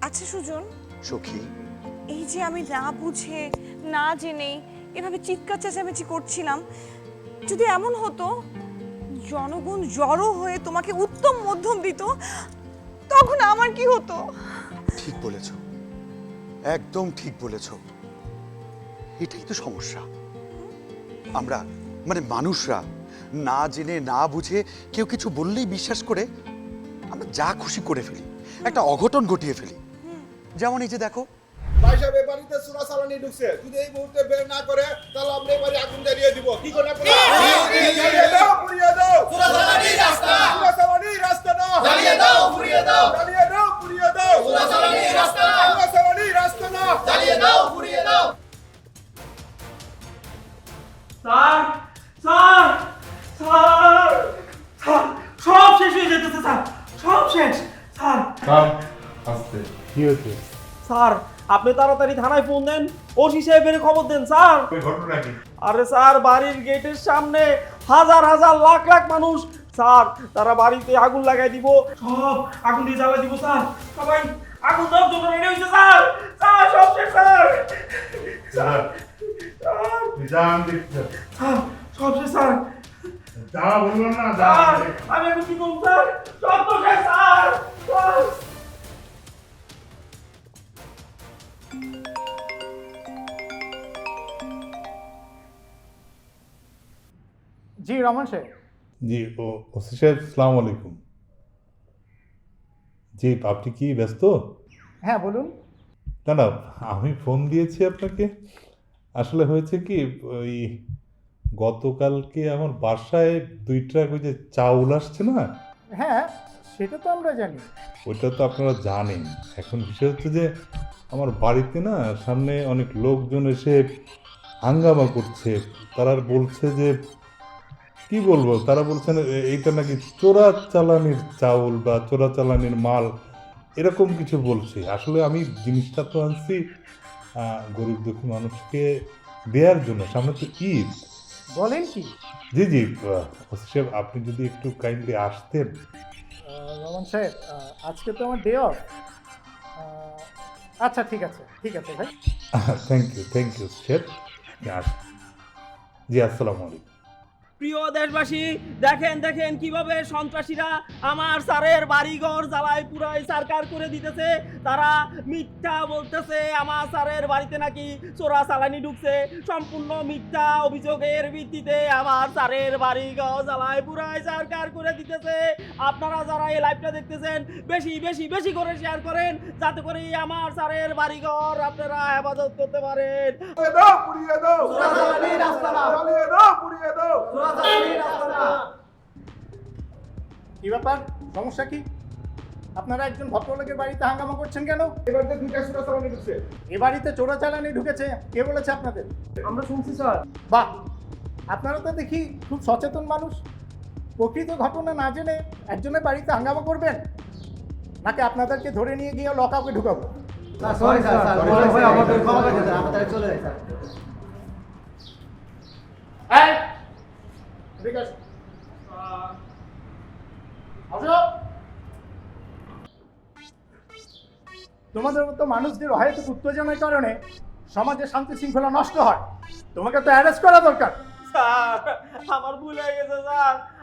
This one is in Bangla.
আচ্ছা সুজন। সখী। এই যে আমি না বুঝে না জেনে এভাবে চিৎকার চেঁচামেচি করছিলাম যদি এমন হতো জনগণ জড়ো হয়ে তোমাকে উত্তম মধ্যম দিত তখন আমার কি হতো? ঠিক বলেছ। একদম ঠিক বলেছ। এটাই তো সমস্যা। আমরা মানে মানুষরা না জেনে না বুঝে কেউ কিছু বললেই বিশ্বাস করে আমরা যা খুশি করে ফেলি। একটা অঘটন ঘটিয়ে ফেলি। যেমন এই যে দেখো। ভাই সাহেব বাড়িতে চোরা চালানি ঢুকছে। যদি এই মুহূর্তে বের না করে তাহলে আমরা এই আগুন জ্বালিয়ে দিব। কি করে আপনারা? দাও পুড়িয়ে দাও। চোরা চালানি রাস্তা। চোরা চালানি রাস্তা না জ্বালিয়ে দাও পুড়িয়ে দাও। জ্বালিয়ে দাও পুড়িয়ে দাও। চোরা চালানি রাস্তা। না চোরা চালানি রাস্তা না জ্বালিয়ে দাও পুড়িয়ে দাও। স্যার স্যার স্যার স্যার সব শেষ হয়ে যেতেছে স্যার। সব শেষ স্যার আস্তে কি হয়েছে? স্যার আপনি তাড়াতাড়ি থানায় ফোন দেন। ওসি সাহেবের খবর দেন স্যার। ওই ঘটনা কি? আরে স্যার বাড়ির গেটের সামনে হাজার হাজার লাখ লাখ মানুষ। স্যার তারা বাড়িতে আগুন লাগাই দিব। সব আগুন দিয়ে জ্বালাই দিব স্যার। সবাই আগুন দেওয়ার জন্য রেডি হয়েছে স্যার। স্যার সব শেষ স্যার। স্যার আমি দেখছি স্যার সব শেষ স্যার। যা বললাম না যা আমি এখন কি করব স্যার? সব তো শেষ স্যার। জি রমন সাহেব। জি ও ওসি সাহেব সালাম আলাইকুম। জি আপনি কি ব্যস্ত? হ্যাঁ বলুন। না না আমি ফোন দিয়েছি আপনাকে। আসলে হয়েছে কি ওই গতকালকে আমার বাসায় দুই ট্রাক ওই যে চাউল আসছে না? হ্যাঁ সেটা তো আমরা জানি। ওইটা তো আপনারা জানেন। এখন বিষয় হচ্ছে যে আমার বাড়িতে না সামনে অনেক লোকজন এসে হাঙ্গামা করছে। তারা বলছে যে কি বলব? তারা বলছেন এইটা নাকি চোরা চালানির চাউল বা চোরা চালানির মাল। এরকম কিছু বলছে। আসলে আমি জিনিসটা তো আনছি গরিব দুঃখী মানুষকে দেওয়ার জন্য। সামনে তো ঈদ। বলেন কি? জি জি সাহেব আপনি যদি একটু কাইন্ডলি আসতেন। রমন সাহেব আজকে তো আমার ডে অফ আচ্ছা ঠিক আছে ঠিক আছে ভাই। Thank you thank you chef ji আসসালামু আলাইকুম। প্রিয় দেশবাসী দেখেন দেখেন কীভাবে সন্ত্রাসীরা আমার স্যারের বাড়িঘর জ্বালায় পুরাই সরকার করে দিতেছে। তারা মিথ্যা বলতেছে আমার স্যারের বাড়িতে নাকি চোরা চালানি ঢুকছে। সম্পূর্ণ মিথ্যা অভিযোগের ভিত্তিতে আমার স্যারের বাড়িঘর জ্বালায় পুরাই সরকার করে দিতেছে। আপনারা যারা এই লাইভটা দেখতেছেন বেশি বেশি বেশি করে শেয়ার করেন যাতে করে আমার স্যারের বাড়িঘর আপনারা হেফাজত করতে পারেন। দাও পুড়িয়ে দাও। রাস্তা দাও পুড়িয়ে দাও। কি ব্যাপার সমস্যা কি আপনারা একজন ভদ্রলোকের বাড়িতে হাঙ্গামা করছেন কেন এই বাড়িতে দুইটা চোরা চালানি ঢুকছে এ বাড়িতে চোরাচালানি ঢুকেছে কে বলেছে আপনাদের আমরা শুনছি স্যার বাহ আপনারা তো দেখি খুব সচেতন মানুষ প্রকৃত ঘটনা না জেনে একজনের বাড়িতে হাঙ্গামা করবেন নাকি আপনাদেরকে ধরে নিয়ে গিয়ে লকআপে ঢুকাবো সরি স্যার স্যার আমাদের ক্ষমা করে আমাদের চলে যায় স্যার এদিকে আছে। তোমাদের মতো মানুষদের অহেতুক উত্তেজনার কারণে সমাজে শান্তি শৃঙ্খলা নষ্ট হয়। তোমাকে তো অ্যারেস্ট করা দরকার। আমার ভুল হয়ে গেছে, স্যার।